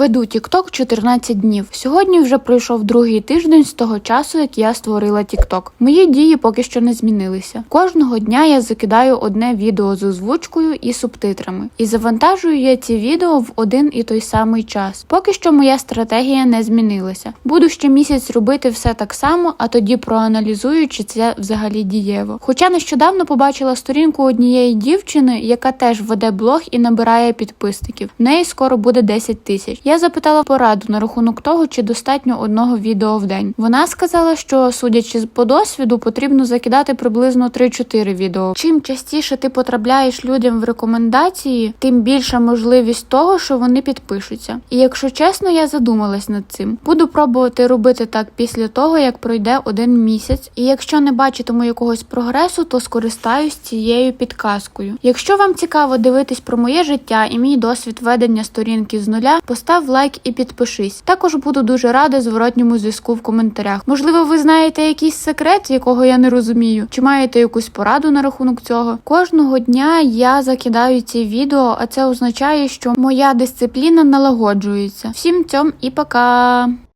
Веду TikTok 14 днів. Сьогодні вже пройшов другий тиждень з того часу, як я створила TikTok. Мої дії поки що не змінилися. Кожного дня я закидаю одне відео з озвучкою і субтитрами, і завантажую я ці відео в один і той самий час. Поки що моя стратегія не змінилася. Буду ще місяць робити все так само, а тоді проаналізую, чи це взагалі дієво. Хоча нещодавно побачила сторінку однієї дівчини, яка теж веде блог і набирає підписників. В неї скоро буде 10 тисяч. Я запитала пораду на рахунок того, чи достатньо одного відео в день. Вона сказала, що судячи по досвіду, потрібно закидати приблизно 3-4 відео. Чим частіше ти потрапляєш людям в рекомендації, тим більша можливість того, що вони підпишуться. І якщо чесно, я задумалась над цим. Буду пробувати робити так після того, як пройде один місяць. І якщо не бачитиму якогось прогресу, то скористаюсь цією підказкою. Якщо вам цікаво дивитись про моє життя і мій досвід ведення сторінки з нуля, постав лайк і підпишись. Також буду дуже рада зворотньому зв'язку в коментарях. Можливо, ви знаєте якийсь секрет, якого я не розумію, чи маєте якусь пораду на рахунок цього. Кожного дня я закидаю ці відео, а це означає, що моя дисципліна налагоджується. Всім цьом і пока!